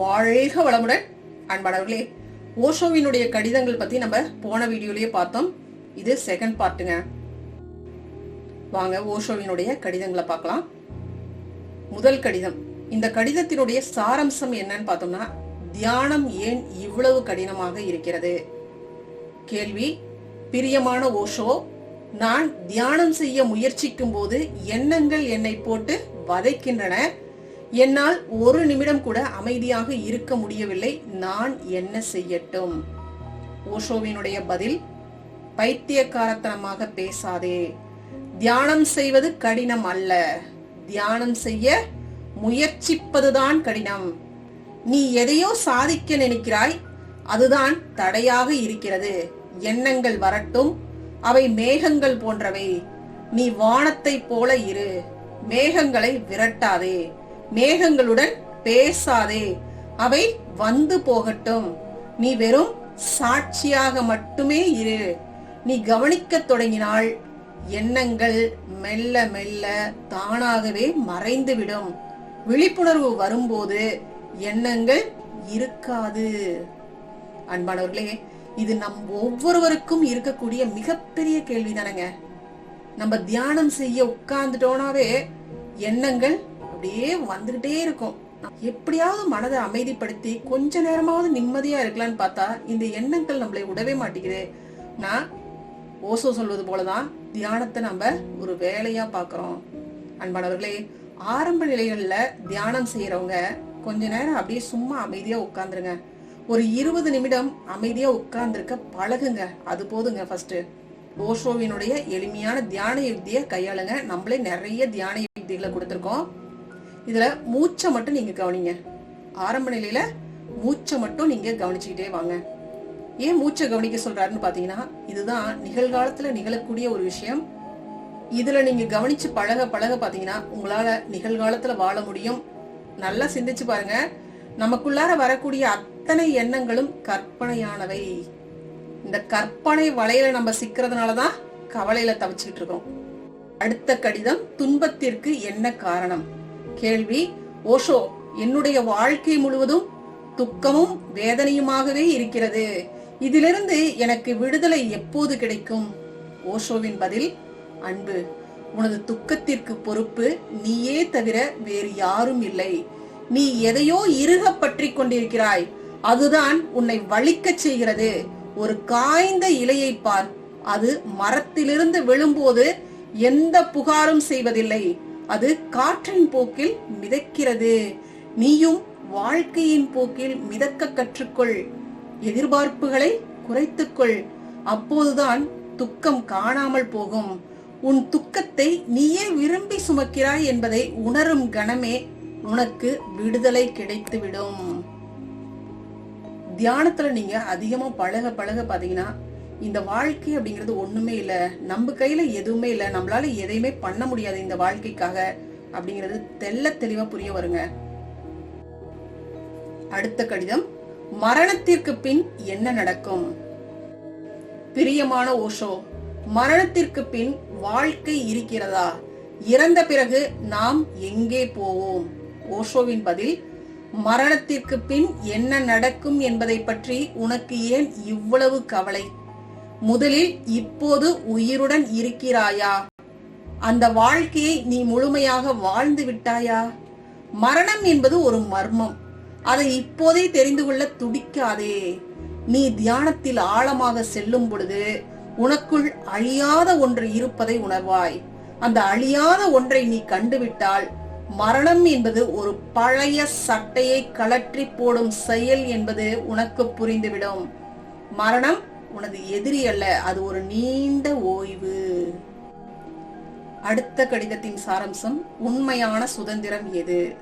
வாழ்க வளமுடன். அன்பானவர்களே ஓஷோவினுடைய கடிதங்கள் பத்தி நம்ம போன வீடியோலயே பார்த்தோம். இது செகண்ட் பார்ட்டுங்க வாங்க ஓஷோவினுடைய கடிதங்களை பார்க்கலாம். முதல் கடிதம். இந்த கடிதத்தினுடைய சாரம்சம் என்னன்னு பார்த்தோம்னா தியானம் ஏன் இவ்வளவு கடினமாக இருக்கிறது? கேள்வி பிரியமான ஓஷோ நான் தியானம் செய்ய முயற்சிக்கும் போது எண்ணங்கள் என்னை போட்டு வதைக்கின்றன. என்னால் ஒரு நிமிடம் கூட அமைதியாக இருக்க முடியவில்லை. நான் என்ன செய்யட்டும்? ஓஷோவினுடைய பதில் பைத்தியக்காரத்தனமாக பேசாதே. தியானம் செய்வது கடினம் அல்ல. தியானம் செய்ய முயற்சிப்பதுதான் கடினம். நீ எதையோ சாதிக்க நினைக்கிறாய் அதுதான் தடையாக இருக்கிறது. எண்ணங்கள் வரட்டும் அவை மேகங்கள் போன்றவை. நீ வானத்தை போல இரு. மேகங்களை விரட்டாதே. மேகங்களுடன் பேசாதே. அவை வந்து போகட்டும். நீ வெறும் சாட்சியாக மட்டுமே இரு. நீ கவனிக்கத் தொடங்கினால் எண்ணங்கள் மெல்ல மெல்ல தானாகவே மறைந்துவிடும். விழிப்புணர்வு வரும்போது எண்ணங்கள் இருக்காது. அன்பானவர்களே இது நம் ஒவ்வொருவருக்கும் இருக்கக்கூடிய மிகப்பெரிய கேள்வி தானங்க நம்ம தியானம் செய்ய உட்கார்ந்துட்டோம்னாவே எண்ணங்கள் அப்படியே வந்துகிட்டே இருக்கும். எப்படியாவது மனதை அமைதிப்படுத்தி கொஞ்ச நேரமாவது நிம்மதியா இருக்கலாம்னு பார்த்தா இந்த எண்ணங்கள் நம்மளை விடவே மாட்டேங்குது. நான் ஓசோ சொல்வது போலதான் தியானத்தை நம்ம ஒரு வேலையா பாக்குறோம் அன்பானவர்களே ஆரம்ப நிலைகள்ல தியானம் செய்யறவங்க கொஞ்ச நேரம் அப்படியே சும்மா அமைதியா உட்காந்துருங்க ஒரு இருபது நிமிடம் அமைதியா உட்கார்ந்துருக்க பழகுங்க. அது போதுங்க ஃபர்ஸ்ட் ஓஷோவினுடைய எளிமையான தியான யுக்தியை கையாளுங்க. நம்மளே நிறைய தியான யுக்திகளை கொடுத்துருக்கோம். இதில் மூச்சை மட்டும் நீங்கள் கவனிங்க. ஆரம்ப நிலையில் மூச்சை மட்டும் நீங்கள் கவனிச்சுக்கிட்டே வாங்க. ஏன் மூச்சை கவனிக்க சொல்கிறாருன்னு பார்த்தீங்கன்னா இதுதான் நிகழ்காலத்தில் நிகழக்கூடிய ஒரு விஷயம். இதில் நீங்கள் கவனித்து பழக பழக பார்த்தீங்கன்னா உங்களால் நிகழ்காலத்தில் வாழ முடியும். நல்லா சிந்திச்சு பாருங்க. நமக்குள்ளார வரக்கூடிய அத்தனை எண்ணங்களும் கற்பனையானவை. இந்த கற்பனை வலையில நம்ம சிக்கிறதுனால தான் கவலையில தவிச்சுக்கிட்டு இருக்கோம். அடுத்த கடிதம் துன்பத்திற்கு என்ன காரணம்? கேள்வி. ஓஷோ என்னுடைய வாழ்க்கை முழுவதும் துக்கமும் வேதனையுமாகவே இருக்கிறது. இதிலிருந்து எனக்கு விடுதலை எப்போது கிடைக்கும்? ஓஷோவின் பதில் அன்பு. உனது துக்கத்திற்கு பொறுப்பு நீயே தவிர வேறு யாரும் இல்லை. நீ எதையோ இறுக பற்றி கொண்டிருக்கிறாய். அதுதான் உன்னை வலிக்கச் செய்கிறது. ஒரு காய்ந்த இலையை பார். அது மரத்திலிருந்து விழும்போது எந்த புகாரும் செய்வதில்லை. அது காற்றின் போக்கில் மிதக்கிறது. நீயும் வாழ்க்கையின் போக்கில் மிதக்க கற்றுக்கொள். எதிர்பார்ப்புகளை குறைத்துக்கொள். அப்போதுதான் துக்கம் காணாமல் போகும். உன் துக்கத்தை நீயே விரும்பி சுமக்கிறாய் என்பதை உணரும் கணமே உனக்கு விடுதலை கிடைத்துவிடும். தியானத்துல நீங்க அதிகமா பழக பழக பாத்தீங்கன்னா இந்த வாழ்க்கை அப்படிங்கிறது ஒண்ணுமே இல்ல. நம்ம கையில எதுவுமே இல்ல. நம்மளால எதையுமே பண்ண முடியாது இந்த வாழ்க்கைக்காக அப்படிங்கிறது தெல்ல தெளிவா புரிய வருங்க. அடுத்த கடிதம். மரணத்திற்கு பின் என்ன நடக்கும்? பிரியமான ஓஷோ மரணத்திற்கு பின் வாழ்க்கை இருக்கிறதா? இறந்த பிறகு நாம் எங்கே போவோம்? ஓஷோவின் பதில் மரணத்திற்கு பின் என்ன நடக்கும் என்பதை பற்றி உனக்கு ஏன் இவ்வளவு கவலை? முதலில் இப்போது உயிருடன் இருக்கிறாயா? அந்த வாழ்க்கையை நீ முழுமையாக வாழ்ந்து விட்டாயா? மரணம் என்பது ஒரு மர்மம். அதை இப்போதே தெரிந்து கொள்ள துடிக்காதே. நீ தியானத்தில் ஆழமாக செல்லும் பொழுது உனக்குள் அழியாத ஒன்று இருப்பதை உணர்வாய். அந்த அழியாத ஒன்றை நீ கண்டுவிட்டால் மரணம் என்பது ஒரு பழைய சட்டையை கலற்றி போடும் செயல் என்பது உனக்கு புரிந்துவிடும். மரணம் உனது எதிரி அல்ல அது ஒரு நீண்ட ஓய்வு. அடுத்த கடிதத்தின் சாரம்சம் உண்மையான சுதந்திரம் எது?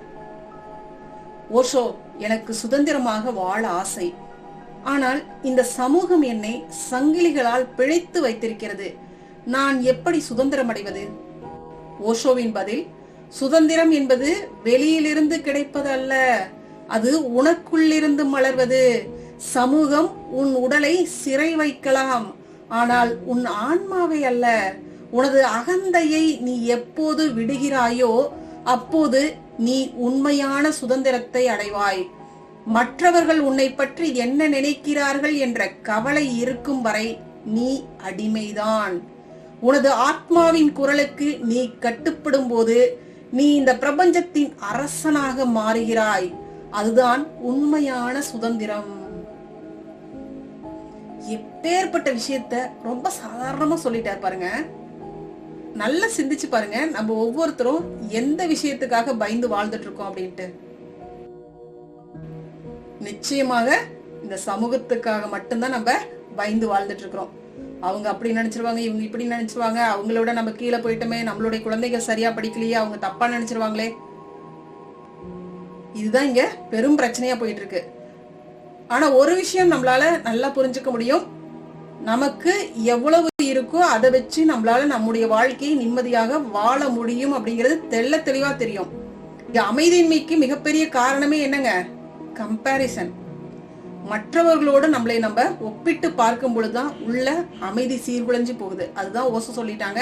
ஓஷோ எனக்கு சுதந்திரமாக வாழ ஆசை. ஆனால் இந்த சமூகம் என்னை சங்கிலிகளால் பிழைத்து வைத்திருக்கிறது. நான் எப்படி சுதந்திரம் அடைவது ஓஷோவின் பதில் சுதந்திரம் என்பது வெளியிலிருந்து கிடைப்பது அல்ல அது உனக்குள்ளிருந்து மலர்வது. சமூகம் உன் உடலை சிறை வைக்கலாம். ஆனால் உன் ஆன்மாவை அல்ல உனது அகந்தையை நீ எப்போது விடுகிறாயோ அப்போது நீ உண்மையான சுதந்திரத்தை அடைவாய். மற்றவர்கள் உன்னை பற்றி என்ன நினைக்கிறார்கள் என்ற கவலை இருக்கும் வரை நீ அடிமைதான். உனது ஆத்மாவின் குரலுக்கு நீ கட்டுப்படும் போது நீ இந்த பிரபஞ்சத்தின் அரசனாக மாறுகிறாய். அதுதான் உண்மையான சுதந்திரம். எப்பேற்பட்ட விஷயத்த ரொம்ப சாதாரணமா சொல்லிட்டார் பாருங்க. நல்லா சிந்திச்சு பாருங்க நம்ம ஒவ்வொருத்தரும் எந்த விஷயத்துக்காக பயந்து வாழ்ந்துட்டு இருக்கோம் அப்படின்ட்டு. நிச்சயமாக இந்த சமூகத்துக்காக மட்டும்தான் நம்ம பயந்து வாழ்ந்துட்டு இருக்கிறோம். அவங்க அப்படி நினைச்சிருவாங்க இவங்க இப்படி நினைச்சிருவாங்க அவங்களோட நம்ம கீழே போயிட்டோமே நம்மளுடைய குழந்தைகள் சரியா படிக்கலையே அவங்க தப்பா நினைச்சிருவாங்களே. இதுதான் இங்க பெரும் பிரச்சனையா போயிட்டு இருக்கு. ஆனா ஒரு விஷயம் நம்மளால நல்லா புரிஞ்சுக்க முடியும். நமக்கு எவ்வளவு இருக்கோ அதை வச்சு நம்மளால நம்முடைய வாழ்க்கையை நிம்மதியாக வாழ முடியும் அப்படிங்கிறது தெள்ள தெளிவா தெரியும். அமைதியின்மைக்கு மிகப்பெரிய காரணமே என்னங்க? கம்பேரிசன் மற்றவர்களோடு நம்மளை நம்ம ஒப்பிட்டு பார்க்கும் பொழுதுதான் உள்ள அமைதி சீர்குலைஞ்சு போகுது. அதுதான் ஓச சொல்லிட்டாங்க.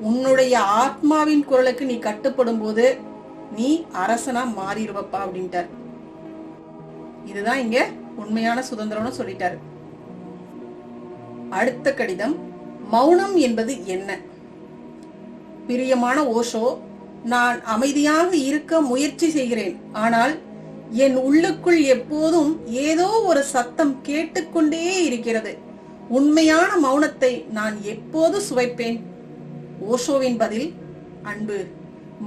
உன்னுடைய ஆத்மாவின் குரலுக்கு நீ கட்டுப்படும் போது நீ அரசனா மாறிடுவப்பா அப்படின்ட்டார். இதுதான் இங்க உண்மையான சுதந்திரம்னு சொல்லிட்டாரு. அடுத்த கடிதம் மௌனம் என்பது என்ன? பிரியமான ஓஷோ நான் அமைதியாக இருக்க முயற்சி செய்கிறேன். ஆனால் என் உள்ளுக்குள் எப்போதும் ஏதோ ஒரு சத்தம் கேட்டுக்கொண்டே இருக்கிறது. உண்மையான மௌனத்தை நான் எப்போது சுவைப்பேன்? ஓஷோவின் பதில் அன்பு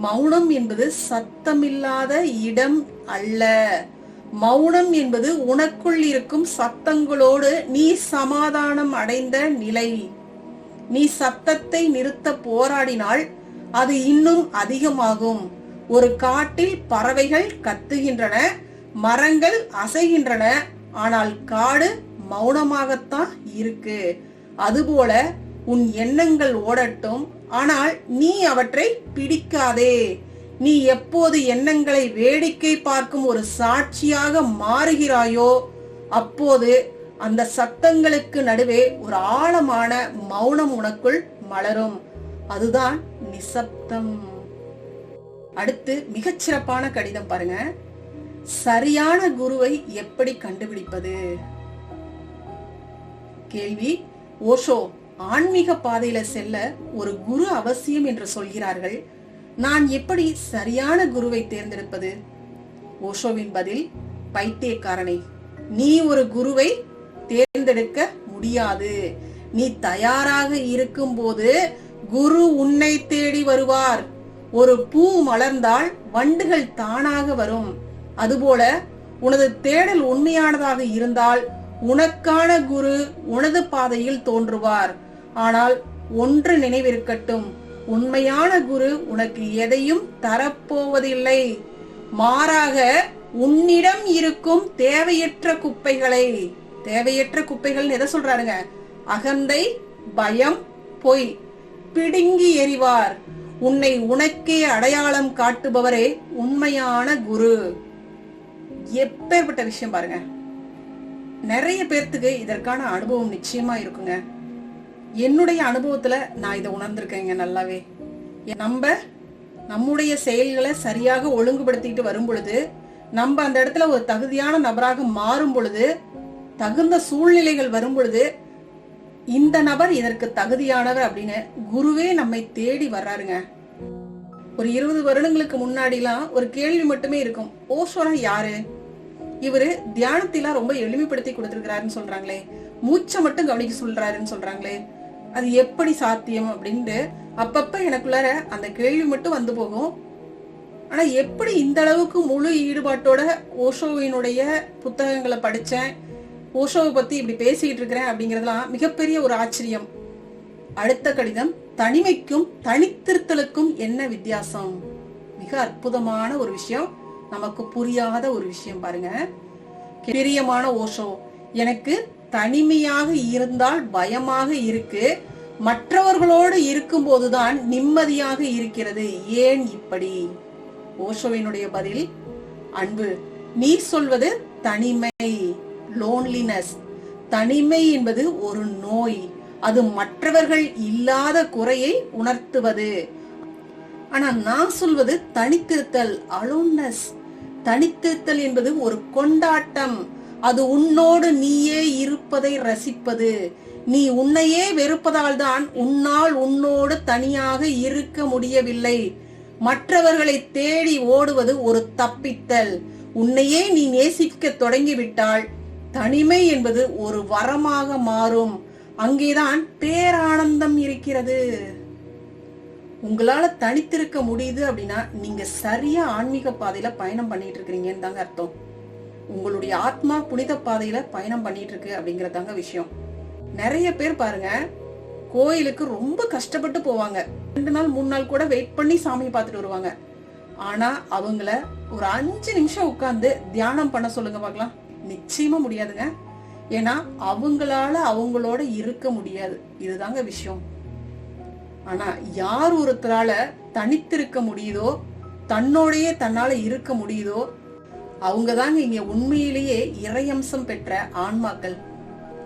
மௌனம் என்பது சத்தமில்லாத இடம் அல்ல. மௌனம் என்பது உனக்குள் இருக்கும் சத்தங்களோடு நீ சமாதானம் அடைந்த நிலை. நீ சத்தத்தை நிறுத்த போராடினால் அது இன்னும் அதிகமாகும். ஒரு காட்டில் பறவைகள் கத்துகின்றன மரங்கள் அசைகின்றன ஆனால் காடு மௌனமாகத்தான் இருக்கு. அதுபோல உன் எண்ணங்கள் ஓடட்டும் ஆனால் நீ அவற்றை பிடிக்காதே. நீ எப்போது எண்ணங்களை வேடிக்கை பார்க்கும் ஒரு சாட்சியாக மாறுகிறாயோ அப்போது அந்த சத்தங்களுக்கு நடுவே ஒரு ஆழமான மௌனம் உனக்குள் மலரும். அதுதான் நிசப்தம். அடுத்து மிகச்சிறப்பான கடிதம் பாருங்க. சரியான குருவை எப்படி கண்டுபிடிப்பது? கேள்வி ஓஷோ ஆன்மீக பாதையில செல்ல ஒரு குரு அவசியம் என்று சொல்கிறார்கள். நான் எப்படி சரியான குருவை தேர்ந்தெடுப்பது? ஓஷோவின் பதில் பைத்தியக்காரனை நீ ஒரு குருவை தேர்ந்தெடுக்க முடியாது. நீ தயாராக இருக்கும்போது குரு உன்னை தேடி வருவார். ஒரு பூ மலர்ந்தால் வண்டுகள் தானாக வரும். அதுபோல உனது தேடல் உண்மையானதாக இருந்தால் உனக்கான குரு உனது பாதையில் தோன்றுவார். ஆனால் ஒன்று நினைவிருக்கட்டும். உண்மையான குரு உனக்கு எதையும் தரப்போவதில்லை. மாறாக உன்னிடம் இருக்கும் தேவையற்ற குப்பைகளை தேவையற்ற குப்பைகள் எதை சொல்றாருங்க? அகந்தை பயம் பொய். பிடுங்கி எறிவார். உன்னை உனக்கே அடையாளம் காட்டுபவரே உண்மையான குரு. எப்பேற்பட்ட விஷயம் பாருங்க. நிறைய பேர்த்துக்கு இதற்கான அனுபவம் நிச்சயமா இருக்குங்க. என்னுடைய அனுபவத்தில் நான் இதை உணர்ந்திருக்கேங்க நல்லாவே. நம்ம நம்முடைய செயல்களை சரியாக ஒழுங்குபடுத்திட்டு வரும் பொழுது நம்ம அந்த இடத்துல ஒரு தகுதியான நபராக மாறும் பொழுது தகுந்த சூழ்நிலைகள் வரும் பொழுது இந்த நபர் இதற்கு தகுதியானவர் அப்படின்னு குருவே நம்மை தேடி வர்றாருங்க. ஒரு இருபது வருடங்களுக்கு முன்னாடிலாம் ஒரு கேள்வி மட்டுமே இருக்கும். ஓஸ்வரன் யாரு? இவரு தியானத்திலாம் ரொம்ப எளிமைப்படுத்தி கொடுத்திருக்கிறாருன்னு சொல்றாங்களே. மூச்சை மட்டும் கவனிக்க சொல்றாருன்னு சொல்றாங்களே. அது எப்படி சாத்தியம் அப்படின்ட்டு அப்பப்ப எனக்குள்ளார அந்த கேள்வி மட்டும் வந்து போகும். ஆனா எப்படி இந்த அளவுக்கு முழு ஈடுபாட்டோட ஓஷோவினுடைய புத்தகங்களை படிச்சேன் ஓஷோவை பத்தி இப்படி பேசிக்கிட்டு இருக்கிறேன் அப்படிங்கறதுலாம் மிகப்பெரிய ஒரு ஆச்சரியம். அடுத்த கடிதம் தனிமைக்கும் தனித்திருத்தலுக்கும் என்ன வித்தியாசம்? மிக அற்புதமான ஒரு விஷயம். நமக்கு புரியாத ஒரு விஷயம் பாருங்க. பிரியமான ஓஷோ எனக்கு தனிமையாக இருந்தால் பயமாக இருக்கு. மற்றவர்களோடு இருக்கும்போதுதான் நிம்மதியாக இருக்கிறது. ஏன் இப்படி? ஓஷோவினுடைய பதில் அன்பு. நீ சொல்வது தனிமை லோன்லினஸ் தனிமை என்பது ஒரு நோய். அது மற்றவர்கள் இல்லாத குறையை உணர்த்துவது. ஆனா நான் சொல்வது தனித்திருத்தல் அலோன்னஸ் தனித்திருத்தல் என்பது ஒரு கொண்டாட்டம். அது உன்னோடு நீயே இருப்பதை ரசிப்பது. நீ உன்னையே வெறுப்பதால் தான் உன்னால் உன்னோடு தனியாக இருக்க முடியவில்லை. மற்றவர்களை தேடி ஓடுவது ஒரு தப்பித்தல். உன்னையே நீ நேசிக்க தொடங்கிவிட்டால் தனிமை என்பது ஒரு வரமாக மாறும். அங்கேதான் பேரானந்தம் இருக்கிறது. உங்களால தனித்திருக்க முடியுது அப்படின்னா நீங்க சரியா ஆன்மீக பாதையில பயணம் பண்ணிட்டு இருக்கிறீங்கன்னு தாங்க அர்த்தம். உங்களுடைய ஆத்மா புனித பாதையில பயணம் பண்ணிட்டு இருக்கு அப்படிங்கறதாங்க விஷயம். நிறைய பேர் பாருங்க கோயிலுக்கு ரொம்ப கஷ்டப்பட்டு போவாங்க. ரெண்டு நாள் மூணு நாள் கூட வெயிட் பண்ணி சாமி பார்த்துட்டு வருவாங்க. ஆனா அவங்கள ஒரு அஞ்சு நிமிஷம் உட்கார்ந்து தியானம் பண்ண சொல்லுங்க பார்க்கலாம். நிச்சயமா முடியாதுங்க. ஏன்னா அவங்களால அவங்களோட இருக்க முடியாது. இதுதாங்க விஷயம். ஆனா யார் ஒருத்தரால தனித்திருக்க முடியுதோ தன்னோடையே தன்னால இருக்க முடியுதோ அவங்க தாங்க இங்க உண்மையிலேயே இறையம்சம் பெற்ற ஆன்மாக்கள்.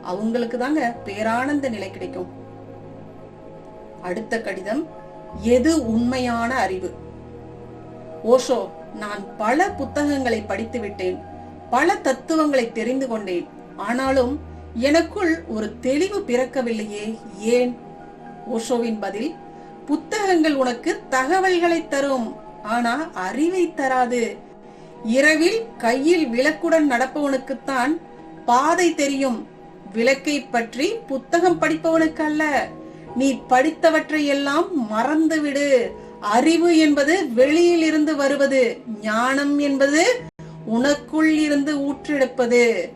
அவங்களுக்கு தாங்க பேரானந்த நிலை கிடைக்கும். அடுத்த கடிதம் எது உண்மையான அறிவு? ஓஷோ நான் பல புத்தகங்களை படித்து விட்டேன். பல தத்துவங்களை தெரிந்து கொண்டேன். ஆனாலும் எனக்குள் ஒரு தெளிவு பிறக்கவில்லையே ஏன்? ஓஷோவின் பதில் புத்தகங்கள் உனக்கு தகவல்களை தரும் ஆனா அறிவை தராது. இரவில் கையில் விளக்குடன் நடப்பவனுக்குத்தான் பாதை தெரியும். விளக்கை பற்றி புத்தகம் படிப்பவனுக்கு அல்ல நீ படித்தவற்றை எல்லாம் மறந்துவிடு. அறிவு என்பது வெளியில் இருந்து வருவது ஞானம் என்பது உனக்குள் இருந்து ஊற்றெடுப்பது.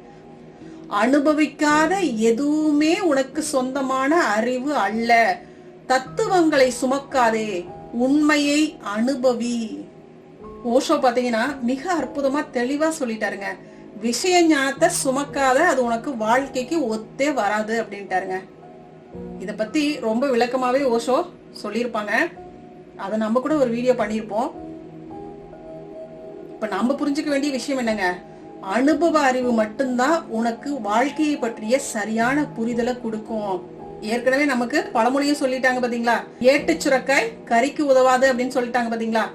அனுபவிக்காத எதுவுமே உனக்கு சொந்தமான அறிவு அல்ல. தத்துவங்களை சுமக்காதே. உண்மையை அனுபவி. ஓஷோ பாத்தீங்கன்னா மிக அற்புதமா தெளிவா சொல்லிட்டாருங்க. விஷய ஞானத்தை சுமக்காத அது உனக்கு வாழ்க்கைக்கு ஒத்தே வராது அப்படின்ட்டாருங்க. இத பத்தி ரொம்ப விளக்கமாவே ஓஷோ சொல்லியிருப்பாங்க. அதை நம்ம கூட ஒரு வீடியோ பண்ணியிருப்போம். இப்ப நம்ம புரிஞ்சுக்க வேண்டிய விஷயம் என்னங்க? அனுபவ அறிவு மட்டும்தான் உனக்கு வாழ்க்கையை பற்றிய சரியான புரிதலை கொடுக்கும். ஏற்கனவே நமக்கு பழமொழியும் சொல்லிட்டாங்க பாத்தீங்களா? ஏட்டு சுரக்காய் கறிக்கு உதவாது அப்படின்னு சொல்லிட்டாங்க பாத்தீங்களா?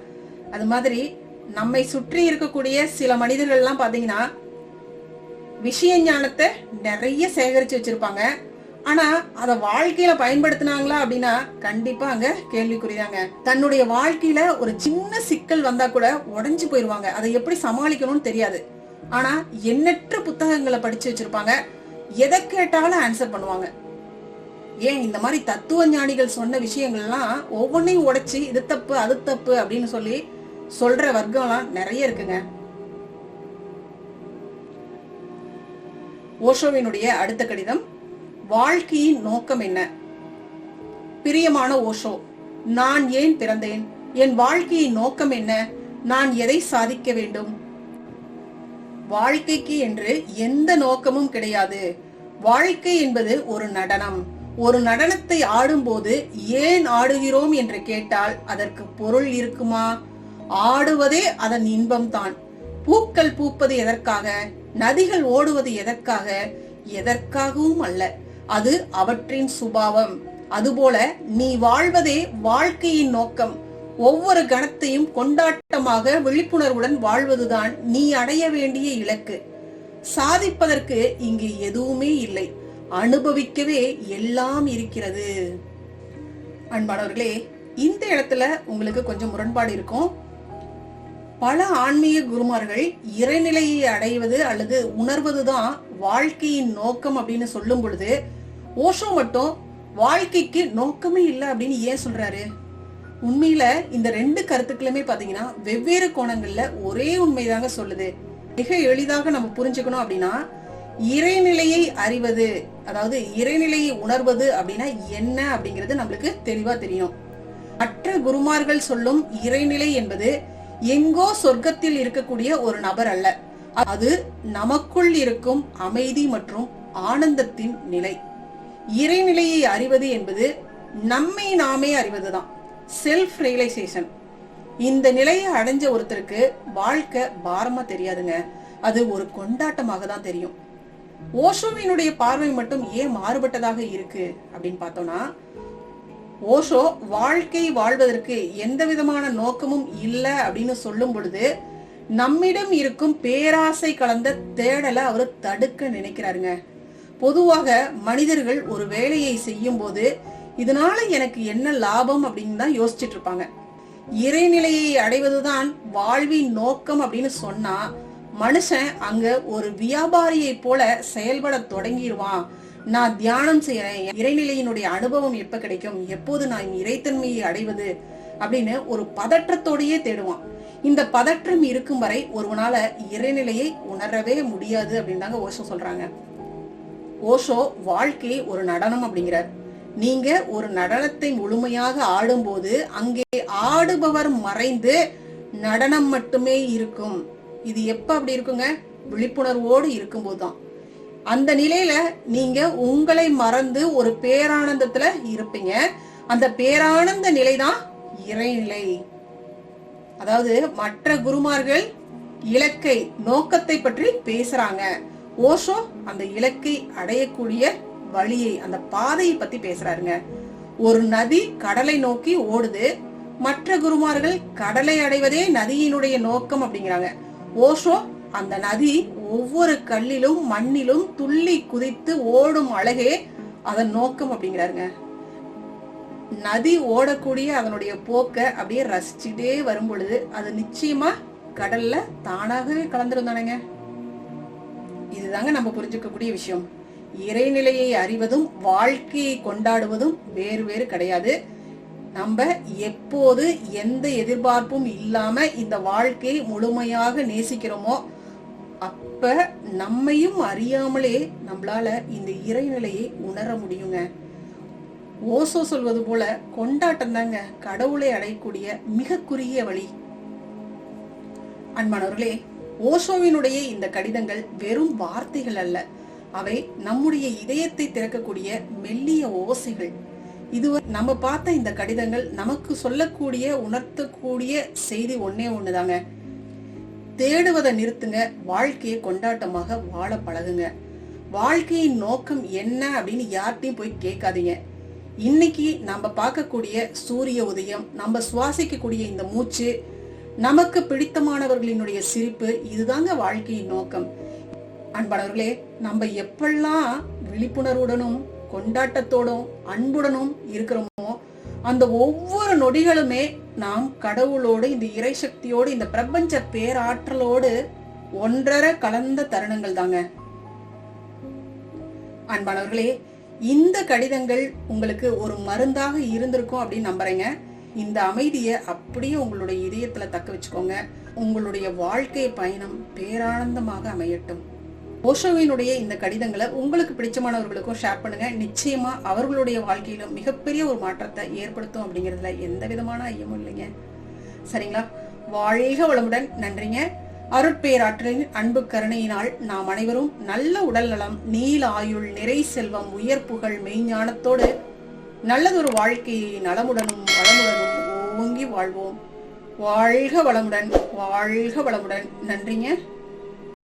அது மாதிரி நம்மை சுற்றி இருக்கக்கூடிய சில மனிதர்கள் எல்லாம் பாத்தீங்கன்னா விஷய ஞானத்தை நிறைய சேகரிச்சு வச்சிருப்பாங்க. ஆனா அத வாழ்க்கையில பயன்படுத்தினாங்களா அப்படின்னா கண்டிப்பா அங்க கேள்விக்குறிதாங்க. தன்னுடைய வாழ்க்கையில ஒரு சின்ன சிக்கல் வந்தா கூட உடஞ்சு போயிருவாங்க. அதை எப்படி சமாளிக்கணும்னு தெரியாது. ஆனா எண்ணற்ற புத்தகங்களை படிச்சு வச்சிருப்பாங்க. எதை கேட்டாலும் ஆன்சர் பண்ணுவாங்க. ஏன் இந்த மாதிரி தத்துவ ஞானிகள் சொன்ன விஷயங்கள்லாம் ஒவ்வொன்றையும் உடைச்சி இது தப்பு அது தப்பு அப்படின்னு சொல்லி சொல்ற வர்க்கம்லாம் நிறைய இருக்குங்க. ஓஷோவினுடைய அடுத்த கடிதம் வாழ்க்கையின் நோக்கம் என்ன? பிரியமான ஓஷோ நான் ஏன் பிறந்தேன்? என் வாழ்க்கையின் நோக்கம் என்ன? நான் எதை சாதிக்க வேண்டும்? வாழ்க்கைக்கு என்று எந்த நோக்கமும் கிடையாது. வாழ்க்கை என்பது ஒரு நடனம். ஒரு நடனத்தை ஆடும்போது ஏன் ஆடுகிறோம் என்று கேட்டால் அதற்கு பொருள் இருக்குமா? ஆடுவதே அதன் இன்பம்தான். பூக்கள் பூப்பது எதற்காக? நதிகள் ஓடுவது எதற்காக? எதற்காகவும் அல்ல. அது அவற்றின் சுபாவம். அதுபோல நீ வாழ்வதே வாழ்க்கையின் நோக்கம். ஒவ்வொரு கணத்தையும் கொண்டாட்டமாக விழிப்புணர்வுடன் வாழ்வதுதான் நீ அடைய வேண்டிய இலக்கு. சாதிப்பதற்கு இங்கு எதுவுமே இல்லை. அனுபவிக்கவே எல்லாம் இருக்கிறது. அன்பானவர்களே இந்த இடத்துல உங்களுக்கு கொஞ்சம் முரண்பாடு இருக்கும். பல ஆன்மீக குருமார்கள் இறைநிலையை அடைவது அல்லது உணர்வதுதான் வாழ்க்கையின் நோக்கம் அப்படின்னு சொல்லும் பொழுது ஓஷோ மட்டும் வாழ்க்கைக்கு நோக்கமே இல்லை அப்படின்னு ஏன் சொல்றாரு? உண்மையில இந்த ரெண்டு கருத்துக்களுமே பாத்தீங்கன்னா வெவ்வேறு கோணங்கள்ல ஒரே உண்மைதாங்க சொல்லுது. மிக எளிதாக நம்ம புரிஞ்சுக்கணும் அப்படின்னா இறைநிலையை அறிவது அதாவது இறைநிலையை உணர்வது அப்படின்னா என்ன அப்படிங்கிறது நம்மளுக்கு தெளிவா தெரியும். மற்ற குருமார்கள் சொல்லும் இறைநிலை என்பது எங்கோ சொர்க்கத்தில் இருக்கக்கூடிய ஒரு நபர் அல்ல. அது நமக்குள் இருக்கும் அமைதி மற்றும் ஆனந்தத்தின் நிலை. இறைநிலையை அறிவது என்பது நம்மை நாமே அறிவதுதான். செல்ஃப் ரியலைசேஷன் இந்த நிலையை அடைஞ்ச ஒருத்தருக்கு வாழ்க்கை பாரமா தெரியாதுங்க. அது ஒரு கொண்டாட்டமாக தான் தெரியும். ஓஷோவினுடைய பார்வை மட்டும் ஏன் மாறுபட்டதாக இருக்கு அப்படின்னு பார்த்தோம்னா ஓஷோ வாழ்க்கை வாழ்வதற்கு எந்த விதமான நோக்கமும் இல்லை அப்படின்னு சொல்லும் பொழுது நம்மிடம் இருக்கும் பேராசை கலந்த தேடலை அவர் தடுக்க நினைக்கிறாருங்க. பொதுவாக மனிதர்கள் ஒரு வேலையை செய்யும் போது இதனால எனக்கு என்ன லாபம் அப்படின்னு தான் யோசிச்சுட்டு இருப்பாங்க. இறைநிலையை அடைவதுதான் வாழ்வின் நோக்கம் அப்படின்னு சொன்னா மனுஷன் அங்க ஒரு வியாபாரியை போல செயல்பட தொடங்கிடுவான். நான் தியானம் செய்யறேன் இறைநிலையினுடைய அனுபவம் எப்ப கிடைக்கும்? எப்போது நான் இறைத்தன்மையை அடைவது? அப்படின்னு ஒரு பதற்றத்தோடையே தேடுவான். இந்த பதற்றம் இருக்கும் வரை ஒருவனால இறைநிலையை உணரவே முடியாது அப்படின்னு தாங்க ஓஷோ சொல்றாங்க. ஓஷோ வாழ்க்கை ஒரு நடனம் அப்படிங்கிறார். நீங்க ஒரு நடனத்தை முழுமையாக ஆடும்போது அங்கே ஆடுபவர் மறைந்து நடனம் மட்டுமே இருக்கும். இது எப்ப அப்படி இருக்குங்க? விழிப்புணர்வோடு இருக்கும்போது தான் அந்த நிலையில நீங்க உங்களை மறந்து ஒரு பேரானந்தத்துல இருப்பீங்க. அந்த பேரானந்த நிலைதான் இறைநிலை. அதாவது மற்ற குருமார்கள் இலக்கை நோக்கத்தை பற்றி பேசுறாங்க. ஓஷோ அந்த இலக்கை அடையக்கூடிய வழியை அந்த பாதையை பத்தி பேசுறாருங்க. ஒரு நதி கடலை நோக்கி ஓடுது. மற்ற குருமார்கள் கடலை அடைவதே நதியினுடைய நோக்கம் அப்படிங்கிறாங்க. ஓஷோ அந்த நதி ஒவ்வொரு கல்லிலும் மண்ணிலும் துள்ளி குதித்து ஓடும் அழகே அதன் நோக்கம் அப்படிங்கிறாருங்க. நதி ஓடக்கூடிய அதனுடைய போக்க அப்படியே ரசிச்சுட்டே வரும் பொழுது அது நிச்சயமா கடல்ல தானாகவே கலந்துருந்தானுங்க இதுதாங்க நம்ம புரிஞ்சுக்கக்கூடிய விஷயம். இறைநிலையை அறிவதும் வாழ்க்கையை கொண்டாடுவதும் வேறு வேறு கிடையாது. நம்ம எப்போது எந்த எதிர்பார்ப்பும் இல்லாம இந்த வாழ்க்கையை முழுமையாக நேசிக்கிறோமோ அப்ப நம்மையும் அறியாமலே நம்மளால இந்த இறைநிலையை உணர முடியுங்க. ஓசோ சொல்வது போல கொண்டாட்டம் தாங்க கடவுளை அடையக்கூடிய மிக குறுகிய வழி. அன்பானவர்களே ஓஷோவினுடைய இந்த கடிதங்கள் வெறும் வார்த்தைகள் அல்ல. அவை நம்முடைய இதயத்தை திறக்கக்கூடிய மெல்லிய ஓசைகள். இது நம்ம பார்த்த இந்த கடிதங்கள் நமக்கு சொல்லக்கூடிய உணர்த்தக்கூடிய செய்தி ஒன்னே ஒண்ணுதாங்க. தேடுவதை நிறுத்துங்க. வாழ்க்கையை கொண்டாட்டமாக வாழ பழகுங்க. வாழ்க்கையின் நோக்கம் என்ன அப்படின்னு யார்ட்டையும் போய் கேட்காதீங்க. இன்னைக்கு நம்ம பார்க்கக்கூடிய சூரிய உதயம் நம்ம சுவாசிக்கக்கூடிய இந்த மூச்சு நமக்கு பிடித்தமானவர்களினுடைய சிரிப்பு இதுதாங்க வாழ்க்கையின் நோக்கம். அன்பானவர்களே நம்ம எப்பெல்லாம் விழிப்புணர்வுடனும் கொண்டாட்டத்தோடும் அன்புடனும் இருக்கிறோம் அந்த ஒவ்வொரு நொடிகளுமே நாம் கடவுளோடு இந்த இறை சக்தியோடு இந்த பிரபஞ்ச பேராற்றலோடு ஒன்றரை கலந்த தருணங்கள் தாங்க. அன்பானவர்களே இந்த கடிதங்கள் உங்களுக்கு ஒரு மருந்தாக இருந்திருக்கும் அப்படின்னு நம்புறேங்க. இந்த அமைதியை அப்படியே உங்களுடைய இதயத்துல தக்க வச்சுக்கோங்க. உங்களுடைய வாழ்க்கை பயணம் பேரானந்தமாக அமையட்டும். ஓஷோவினுடைய இந்த கடிதங்களை உங்களுக்கு பிடிச்சமானவர்களுக்கும் ஷேர் பண்ணுங்க. நிச்சயமா அவர்களுடைய வாழ்க்கையிலும் மிகப்பெரிய ஒரு மாற்றத்தை ஏற்படுத்தும் அப்படிங்கிறதுல எந்த விதமான ஐயமும் இல்லைங்க. சரிங்களா? வாழ்க வளமுடன். நன்றிங்க. அருட்பேராற்றலின் அன்பு கருணையினால் நாம் அனைவரும் நல்ல உடல் நலம் நீல ஆயுள் நிறை செல்வம் உயர் புகழ் மெய்ஞானத்தோடு நல்லதொரு வாழ்க்கையை நலமுடனும் வளமுடனும் ஓங்கி வாழ்வோம். வாழ்க வளமுடன். வாழ்க வளமுடன். நன்றிங்க.